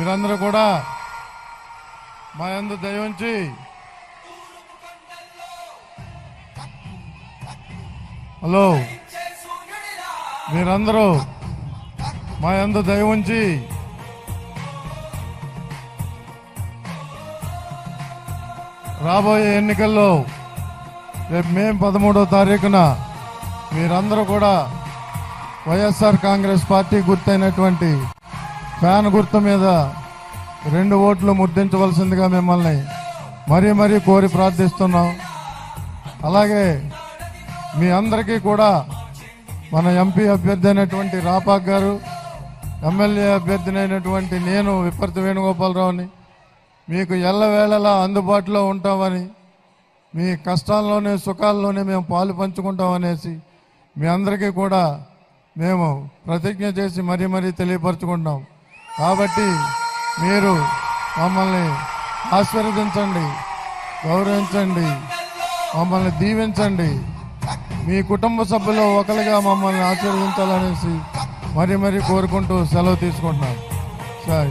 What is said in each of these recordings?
మీరందరూ కూడా మా అందు దయవుంచి హలో మీరందరూ మా అందు దయవుంచి రాబోయే ఎన్నికల్లో రేపు మే పదమూడవ తారీఖున మీరందరూ కూడా వైఎస్ఆర్ కాంగ్రెస్ పార్టీ గుర్తైనటువంటి ఫ్యాన్ గుర్తు మీద రెండు ఓట్లు ముద్రించవలసిందిగా మిమ్మల్ని మరీ మరీ కోరి ప్రార్థిస్తున్నాం. అలాగే మీ అందరికీ కూడా మన ఎంపీ అభ్యర్థి అయినటువంటి రాపాక్ గారు ఎమ్మెల్యే అభ్యర్థినైనటువంటి నేను విపర్తి వేణుగోపాలరావుని మీకు ఎల్లవేళలా అందుబాటులో ఉంటామని మీ కష్టాల్లోనే సుఖాల్లోనే మేము పాలు పంచుకుంటామనేసి మీ అందరికీ కూడా మేము ప్రతిజ్ఞ చేసి మరీ మరీ తెలియపరచుకుంటాం కాబట్టి మీరు మమ్మల్ని ఆశీర్వదించండి గౌరవించండి మమ్మల్ని దీవించండి. మీ కుటుంబ సభ్యులు ఒకరిగా మమ్మల్ని ఆశీర్వదించాలనేసి మరీ మరీ కోరుకుంటూ సెలవు తీసుకుంటున్నాం. సార్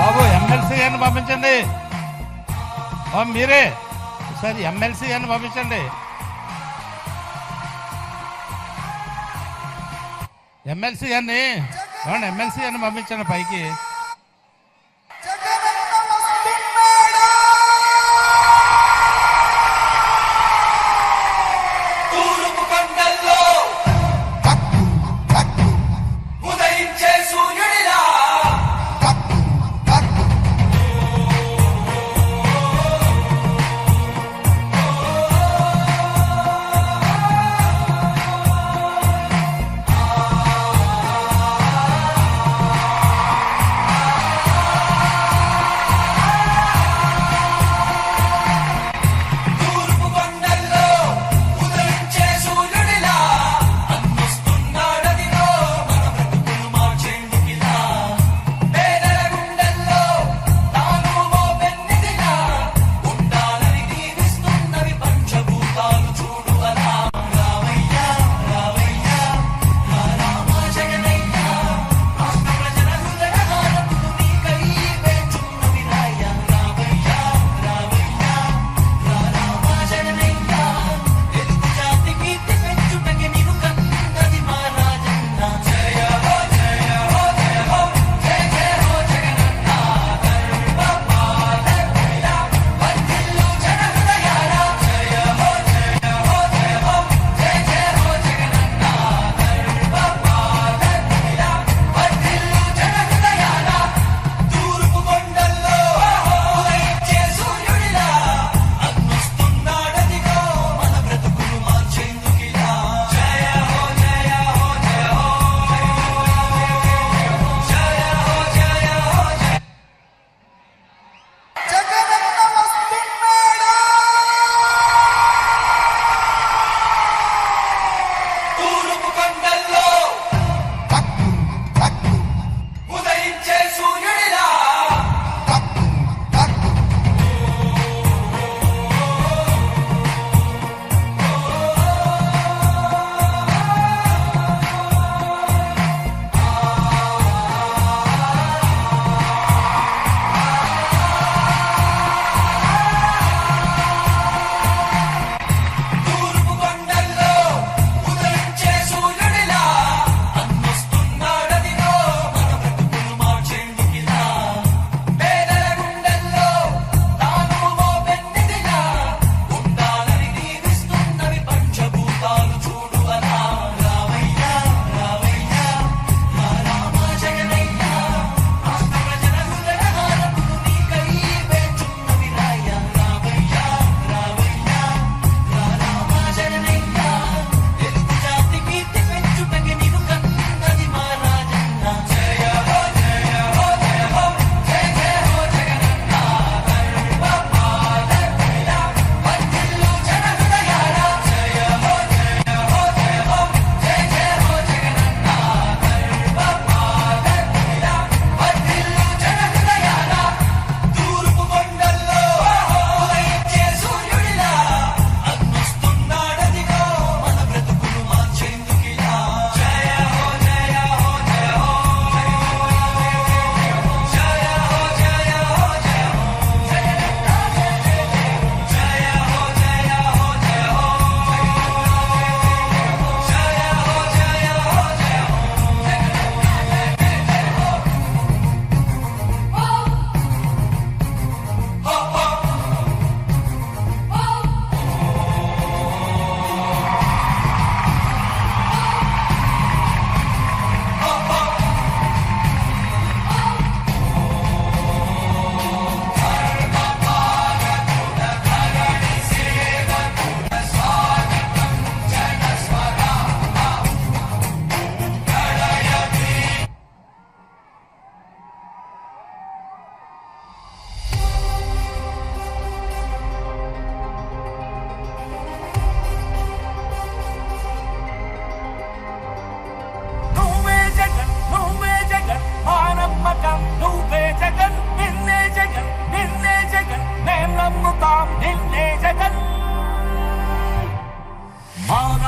బాబు ఎమ్మెల్సీ అని పంపించండి మీరే. సరే ఎమ్మెల్సీ అని పంపించండి. ఎమ్మెల్సీ అని ఎమ్మెల్సీ అని పంపించాను పైకి.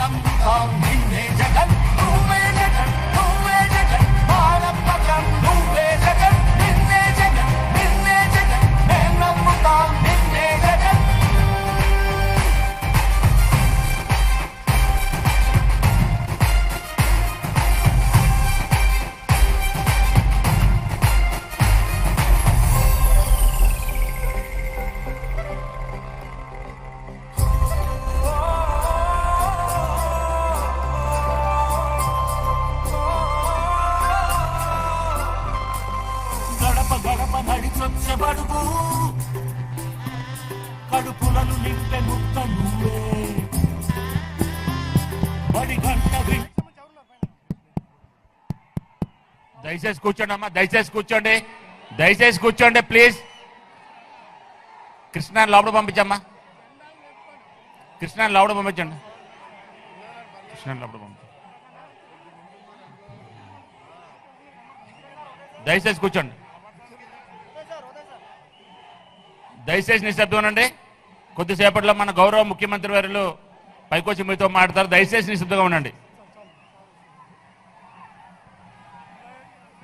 మేం నమ్ముతాం నిన్నే జగన్ గడప గడప కడుపులను నింపె ముక్క నువ్వే బడి గంట దయచేసి కూర్చోండి అమ్మా దయచేసి కూర్చోండి. దయచేసి కూర్చోండి ప్లీజ్. కృష్ణ లోపల పంపించమ్మా. కృష్ణాన్ని లోపల పంపించండి. కృష్ణాన్ని లోపల పంపించండి. దయచేసి కూర్చోండి. దయచేసి నిశ్శబ్దం అండి కొద్దిసేపట్లో మన గౌరవ ముఖ్యమంత్రి వారిలు పైకొచ్చి మీతో మాట్లాడతారు. దయచేసి నిశ్శబ్దంగా ఉండండి.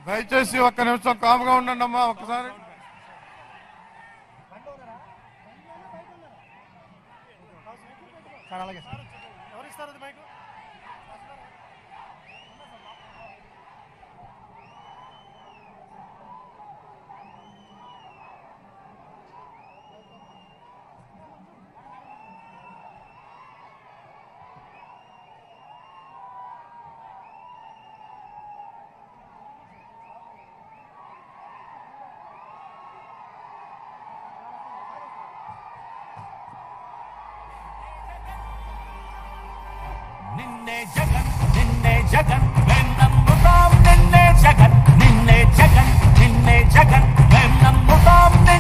దయచేసి ఒక్క నిమిషం కామ్గా ఉండండి అమ్మా ఒక్కసారి. నిన్నే జగన్ నిన్నే జగన్ నిన్నే జగన్ నిన్నే జగన్ మేం నమ్ముతాం నిన్నే